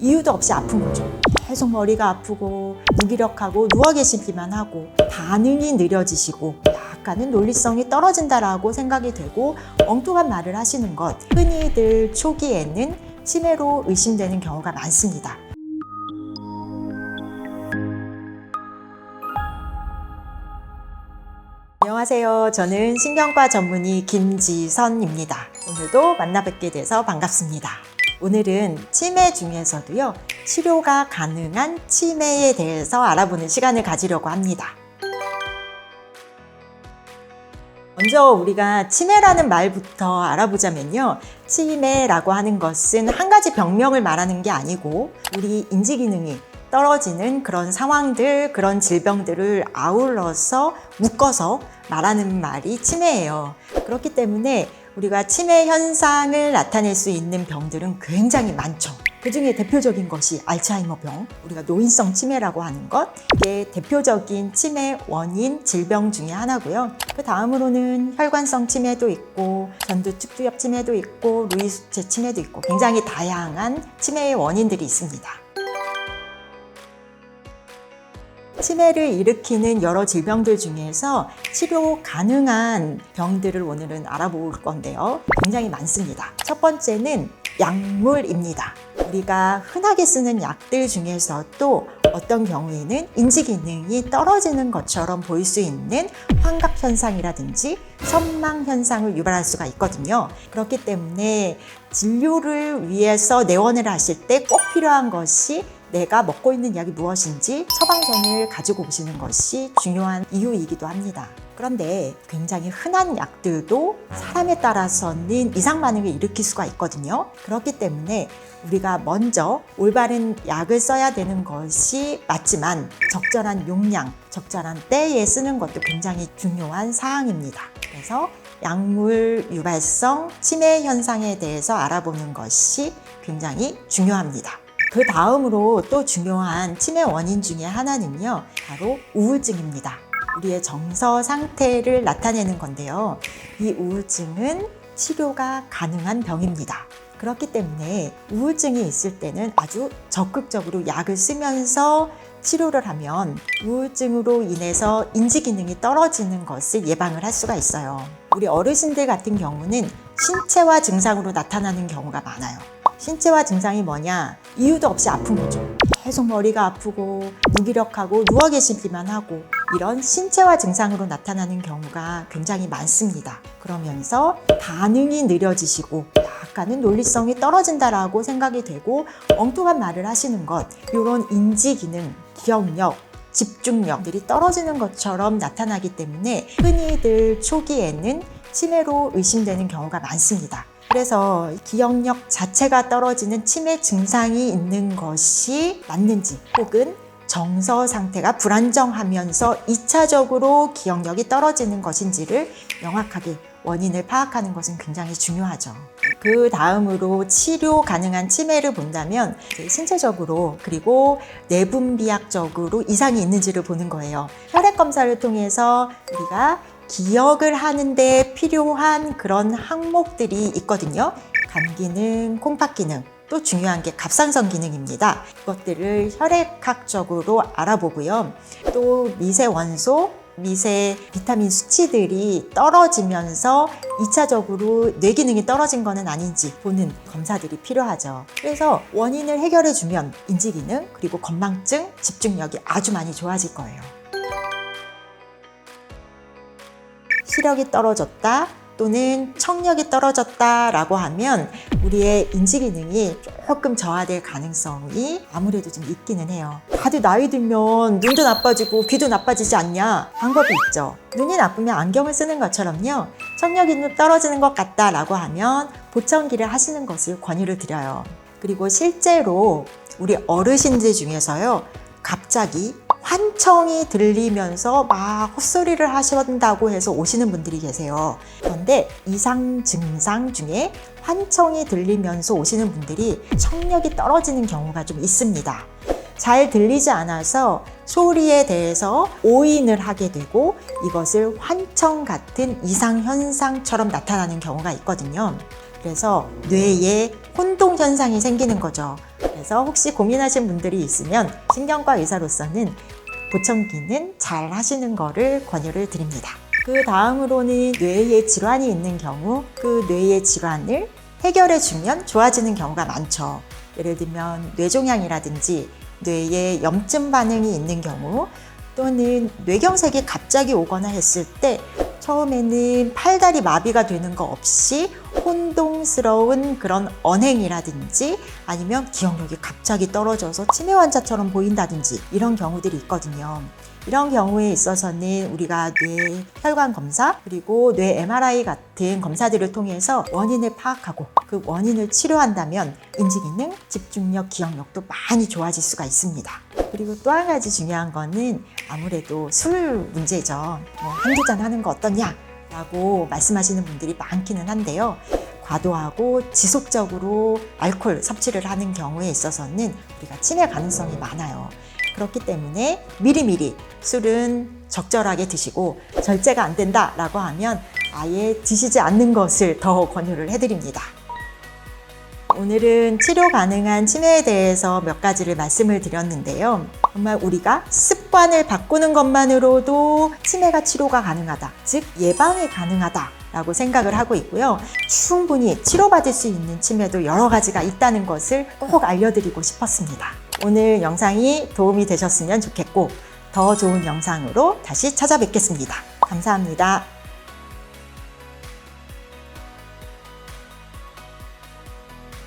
이유도 없이 아픈 거죠. 계속 머리가 아프고 무기력하고 누워 계시기만 하고 반응이 느려지시고 약간은 논리성이 떨어진다라고 생각이 되고 엉뚱한 말을 하시는 것 흔히들 초기에는 치매로 의심되는 경우가 많습니다. 안녕하세요. 저는 신경과 전문의 김지선입니다. 오늘도 만나 뵙게 돼서 반갑습니다. 오늘은 치매 중에서도요, 치료가 가능한 치매에 대해서 알아보는 시간을 가지려고 합니다. 먼저 우리가 치매라는 말부터 알아보자면요. 치매라고 하는 것은 한 가지 병명을 말하는 게 아니고 우리 인지 기능이 떨어지는 그런 상황들, 그런 질병들을 아울러서 묶어서 말하는 말이 치매예요. 그렇기 때문에 우리가 치매 현상을 나타낼 수 있는 병들은 굉장히 많죠. 그 중에 대표적인 것이 알츠하이머병, 우리가 노인성 치매라고 하는 것, 이게 대표적인 치매 원인 질병 중에 하나고요. 그 다음으로는 혈관성 치매도 있고, 전두 측두엽 치매도 있고, 루이수체 치매도 있고, 굉장히 다양한 치매의 원인들이 있습니다. 치매를 일으키는 여러 질병들 중에서 치료 가능한 병들을 오늘은 알아볼 건데요. 굉장히 많습니다. 첫 번째는 약물입니다. 우리가 흔하게 쓰는 약들 중에서도 어떤 경우에는 인지 기능이 떨어지는 것처럼 보일 수 있는 환각 현상이라든지 선망 현상을 유발할 수가 있거든요. 그렇기 때문에 진료를 위해서 내원을 하실 때 꼭 필요한 것이 내가 먹고 있는 약이 무엇인지 처방전을 가지고 오시는 것이 중요한 이유이기도 합니다. 그런데 굉장히 흔한 약들도 사람에 따라서는 이상 반응을 일으킬 수가 있거든요. 그렇기 때문에 우리가 먼저 올바른 약을 써야 되는 것이 맞지만 적절한 용량, 적절한 때에 쓰는 것도 굉장히 중요한 사항입니다. 그래서 약물 유발성 치매 현상에 대해서 알아보는 것이 굉장히 중요합니다. 그 다음으로 또 중요한 치매 원인 중에 하나는요, 바로 우울증입니다. 우리의 정서 상태를 나타내는 건데요. 이 우울증은 치료가 가능한 병입니다. 그렇기 때문에 우울증이 있을 때는 아주 적극적으로 약을 쓰면서 치료를 하면 우울증으로 인해서 인지 기능이 떨어지는 것을 예방을 할 수가 있어요. 우리 어르신들 같은 경우는 신체화 증상으로 나타나는 경우가 많아요. 신체화 증상이 뭐냐? 이유도 없이 아픈 거죠. 계속 머리가 아프고 무기력하고 누워 계시기만 하고 이런 신체화 증상으로 나타나는 경우가 굉장히 많습니다. 그러면서 반응이 느려지시고 약간은 논리성이 떨어진다라고 생각이 되고 엉뚱한 말을 하시는 것 이런 인지 기능, 기억력, 집중력들이 떨어지는 것처럼 나타나기 때문에 흔히들 초기에는 치매로 의심되는 경우가 많습니다. 그래서 기억력 자체가 떨어지는 치매 증상이 있는 것이 맞는지 혹은 정서 상태가 불안정하면서 2차적으로 기억력이 떨어지는 것인지를 명확하게 원인을 파악하는 것은 굉장히 중요하죠. 그 다음으로 치료 가능한 치매를 본다면 신체적으로 그리고 내분비학적으로 이상이 있는지를 보는 거예요. 혈액 검사를 통해서 우리가 기억을 하는데 필요한 그런 항목들이 있거든요. 간 기능, 콩팥 기능, 또 중요한 게 갑상선 기능입니다. 이것들을 혈액학적으로 알아보고요. 또 미세 원소, 미세 비타민 수치들이 떨어지면서 2차적으로 뇌 기능이 떨어진 거는 아닌지 보는 검사들이 필요하죠. 그래서 원인을 해결해 주면 인지 기능, 그리고 건망증, 집중력이 아주 많이 좋아질 거예요. 시력이 떨어졌다 또는 청력이 떨어졌다라고 하면 우리의 인지 기능이 조금 저하될 가능성이 아무래도 좀 있기는 해요. 다들 나이 들면 눈도 나빠지고 귀도 나빠지지 않냐? 방법이 있죠. 눈이 나쁘면 안경을 쓰는 것처럼요. 청력이 좀 떨어지는 것 같다라고 하면 보청기를 하시는 것을 권유를 드려요. 그리고 실제로 우리 어르신들 중에서요. 갑자기 환청이 들리면서 막 헛소리를 하신다고 해서 오시는 분들이 계세요. 그런데 이상 증상 중에 환청이 들리면서 오시는 분들이 청력이 떨어지는 경우가 좀 있습니다. 잘 들리지 않아서 소리에 대해서 오인을 하게 되고 이것을 환청 같은 이상 현상처럼 나타나는 경우가 있거든요. 그래서 뇌에 혼동 현상이 생기는 거죠. 그래서 혹시 고민하신 분들이 있으면 신경과 의사로서는 보청기는 잘 하시는 거를 권유를 드립니다. 그 다음으로는 뇌에 질환이 있는 경우 그 뇌의 질환을 해결해 주면 좋아지는 경우가 많죠. 예를 들면 뇌종양이라든지 뇌에 염증 반응이 있는 경우 또는 뇌경색이 갑자기 오거나 했을 때 처음에는 팔다리 마비가 되는 거 없이 혼동스러운 그런 언행이라든지 아니면 기억력이 갑자기 떨어져서 치매 환자처럼 보인다든지 이런 경우들이 있거든요. 이런 경우에 있어서는 우리가 뇌 혈관 검사 그리고 뇌 MRI 같은 검사들을 통해서 원인을 파악하고 그 원인을 치료한다면 인지 기능, 집중력, 기억력도 많이 좋아질 수가 있습니다. 그리고 또 한 가지 중요한 거는 아무래도 술 문제죠. 뭐 한두 잔 하는 거 어떠냐? 라고 말씀하시는 분들이 많기는 한데요. 과도하고 지속적으로 알코올 섭취를 하는 경우에 있어서는 우리가 치매 가능성이 많아요. 그렇기 때문에 미리미리 술은 적절하게 드시고 절제가 안 된다라고 하면 아예 드시지 않는 것을 더 권유를 해드립니다. 오늘은 치료 가능한 치매에 대해서 몇 가지를 말씀을 드렸는데요. 정말 우리가 습관을 바꾸는 것만으로도 치매가 치료가 가능하다. 즉, 예방이 가능하다. 라고 생각을 하고 있고요. 충분히 치료받을 수 있는 치매도 여러 가지가 있다는 것을 꼭 알려드리고 싶었습니다. 오늘 영상이 도움이 되셨으면 좋겠고, 더 좋은 영상으로 다시 찾아뵙겠습니다. 감사합니다.